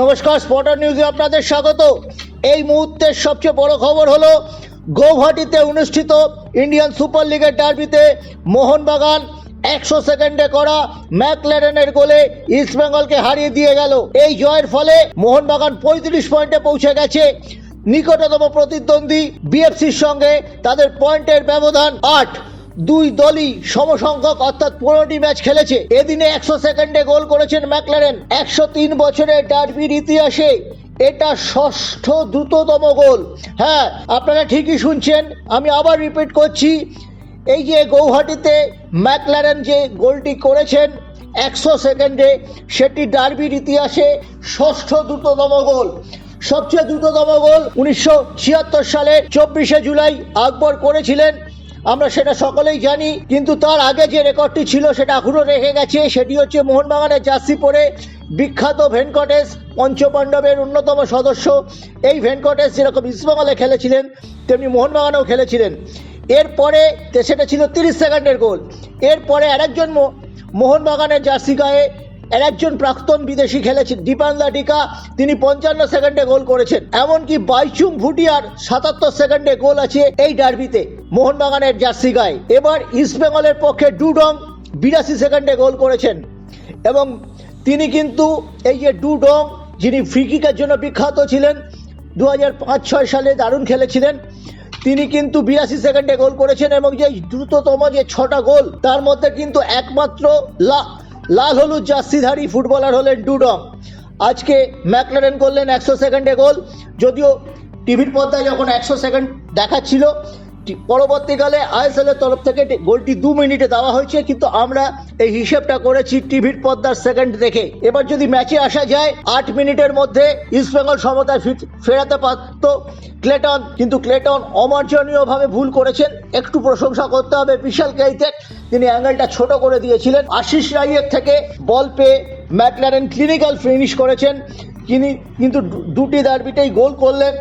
নমস্কার স্পটার নিউজে আপনাদের স্বাগত। এই মুহূর্তের সবচেয়ে বড় খবর হলো, গৌহাটিতে অনুষ্ঠিত ইন্ডিয়ান সুপার লিগের ডার্বিতে মোহনবাগান একশো সেকেন্ডে করা ম্যাকলেরেনের গোলে ইস্টবেঙ্গলকে হারিয়ে দিয়ে গেল। এই জয়ের ফলে মোহনবাগান পঁয়ত্রিশ পয়েন্টে পৌঁছে গেছে। নিকটতম প্রতিদ্বন্দ্বী বিএফসির সঙ্গে তাদের পয়েন্টের ব্যবধান আট। দুই দলই সমসংখ্যক, অর্থাৎ পনেরোটি ম্যাচ খেলেছে। এদিনে একশো সেকেন্ডে গোল করেছেন ম্যাকলারেন। একশো তিন বছরের ডার্বির ইতিহাসে এটা ষষ্ঠ দ্রুততম গোল। হ্যাঁ আপনারা ঠিকই শুনছেন, আমি আবার রিপিট করছি। এই যে গৌহাটিতে ম্যাকলারেন যে গোলটি করেছেন, একশো সেকেন্ডে, সেটি ডার্বির ইতিহাসে ষষ্ঠ দ্রুততম গোল। সবচেয়ে দ্রুততম গোল উনিশশো ছিয়াত্তর সালে চব্বিশে জুলাই আকবর করেছিলেন। আমরা সেটা সকলেই জানি, কিন্তু তার আগে যে রেকর্ডটি ছিল সেটা এখনও রেখে গেছে, সেটি হচ্ছে মোহনবাগানের জার্সি পরে বিখ্যাত ভেঙ্কটেশ পঞ্চপাণ্ডবের অন্যতম সদস্য। এই ভেঙ্কটেশ যেরকম ইস্টবেঙ্গলে খেলেছিলেন, তেমনি মোহনবাগানেও খেলেছিলেন। এরপরে সেটা ছিল তিরিশ সেকেন্ডের গোল। এরপরে আরেকজন মোহনবাগানের জার্সি গায়ে আর একজন প্রাক্তন বিদেশি খেলেছেন, দীপান লাটিকা। তিনি পঞ্চান্ন সেকেন্ডে গোল করেছেন। এমনকি বাইচুং ভুটিয়ার সাতাত্তর সেকেন্ডে গোল আছে এই ডার্বিতে, মোহনবাগানের জার্সি গায়ে। এবার ইস্টবেঙ্গলের পক্ষে ডুডং বিরাশি সেকেন্ডে গোল করেছেন। এবং তিনি কিন্তু এই যে ডুডং, যিনি ফ্রিকিকের জন্য বিখ্যাত ছিলেন দু হাজার পাঁচ ছয় সালে দারুণ খেলেছিলেন, তিনি কিন্তু বিরাশি সেকেন্ডে গোল করেছেন এবং যে দ্রুততম যে ছটা গোল, তার মধ্যে কিন্তু একমাত্র লা লাল হলুদ জার্সিধারী ফুটবলার হলেন ডুডম। আজকে ম্যাকলারেন করলেন একশো সেকেন্ডে গোল। যদিও টিভির পর্দায় যখন একশো সেকেন্ড দেখাচ্ছিল পরবর্তীকালে আইএসএল এর তরফ থেকে গোলটি দু মিনিটে দেওয়া হয়েছে, কিন্তু আমরা এই হিসেবটা করেছি টিভির পর্দার সেকেন্ড দেখে। এবার যদি ম্যাচে আসা যায়, আট মিনিটের মধ্যে ইস্টবেঙ্গল সমতায় ফেরাতে পারত ক্লেটন। কিন্তু ক্লেটন অমার্জনীয়ভাবে ভুল করেছেন। একটু প্রশংসা করতে হবে বিশাল কেইতেক তিনি অ্যাঙ্গেলটা ছোট করে দিয়েছিলেন। আশিস রাইয়ের থেকে বল পেয়ে ম্যাকলারেন ক্লিনিক্যাল ফিনিশ করেছেন। তিনি কিন্তু দুটি ডার্বিতেই গোল করলেন।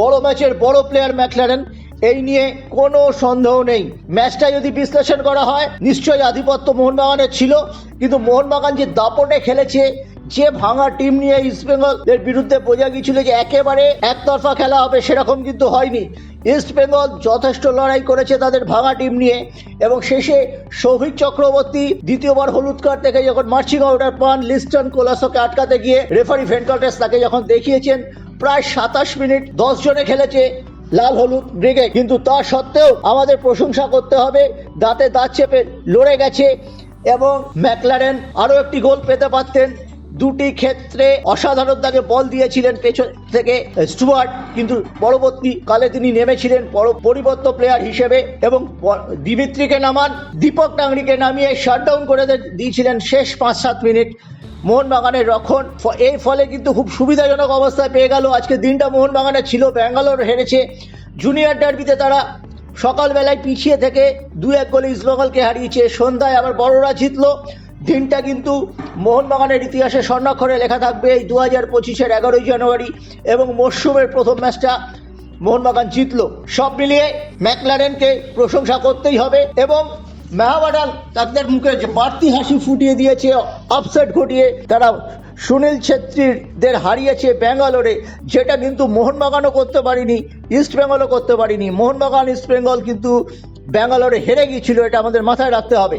বড় ম্যাচের বড় প্লেয়ার ম্যাকলারেন। এই নিয়ে কোনো সন্দেহ নেই। ম্যাচটা যদি বিশ্লেষণ করা হয়, নিশ্চয়ই আধিপত্য মোহনবাগানের ছিল। কিন্তু মোহনবাগান যে দাপটে খেলেছে, যে ভাঙা টিম নিয়ে ইস্টবেঙ্গল এর বিরুদ্ধে বোঝা গিয়েছিল যে একেবারে একতরফা খেলা হবে, সেরকম কিন্তু হয়নি। ইস্ট বেঙ্গল যথেষ্ট লড়াই করেছে তাদের ভাঙা টিম নিয়ে। এবং শেষে সৌভিক চক্রবর্তী দ্বিতীয়বার হলুদ কার্ড থেকে যখন মার্চিং অর্ডার পান, লিস্টন কোলাসকে আটকাতে গিয়ে রেফারি ভেঙ্কটেশ তাকে যখন দেখিয়েছেন, প্রায় সাতাশ মিনিট দশ জনে খেলেছে লাল, হলুদ ব্রিগেড কিন্তু তা সত্ত্বেও আমাদের প্রশংসা করতে হবে, দাঁতে দাঁত চেপে লড়ে গেছে এবং ম্যাকলারেন আরও একটি গোল পেতে পারতেন। দুটি ক্ষেত্রে অসাধারণ তাকে বল দিয়েছিলেন পেছন থেকে স্টুয়ার্ট, কিন্তু পরবর্তী কালে তিনি নেমেছিলেন পর- পরিবর্ত প্লেয়ার হিসেবে এবং দিমিত্রিকে নামান, দীপক টাংরিকে নামিয়ে শাটডাউন করে দিয়েছিলেন শেষ পাঁচ সাত মিনিট। মোহনবাগানের রক্ষণ এই ফলে কিন্তু খুব সুবিধাজনক অবস্থায় পেয়ে গেল। আজকে দিনটা মোহনবাগানের ছিল, ব্যাঙ্গালোর হেরেছে। জুনিয়র ডার্বিতে তারা সকালবেলায় পিছিয়ে থেকে দু এক গোলে ইস্টবেঙ্গলকে হারিয়েছে। সন্ধ্যায় আবার বড়রা জিতলো। দিনটা কিন্তু মোহনবাগানের ইতিহাসে স্বর্ণাক্ষরে লেখা থাকবে। এই দু হাজার পঁচিশের এগারোই জানুয়ারি এবং মরশুমের প্রথম ম্যাচটা মোহনবাগান জিতলো। সব মিলিয়ে ম্যাকলারেনকে প্রশংসা করতেই হবে এবং মেহাবাডান তাদের মুখে বাড়তি হাসি ফুটিয়ে দিয়েছে আপসেট ঘটিয়ে তারা সুনীল ছেত্রীদের হারিয়েছে ব্যাঙ্গালোরে, যেটা কিন্তু মোহনবাগানও করতে পারিনি ইস্ট বেঙ্গলও করতে পারিনি। মোহনবাগান ইস্ট বেঙ্গল কিন্তু ব্যাঙ্গালোরে হেরে গিয়েছিল, এটা আমাদের মাথায় রাখতে হবে।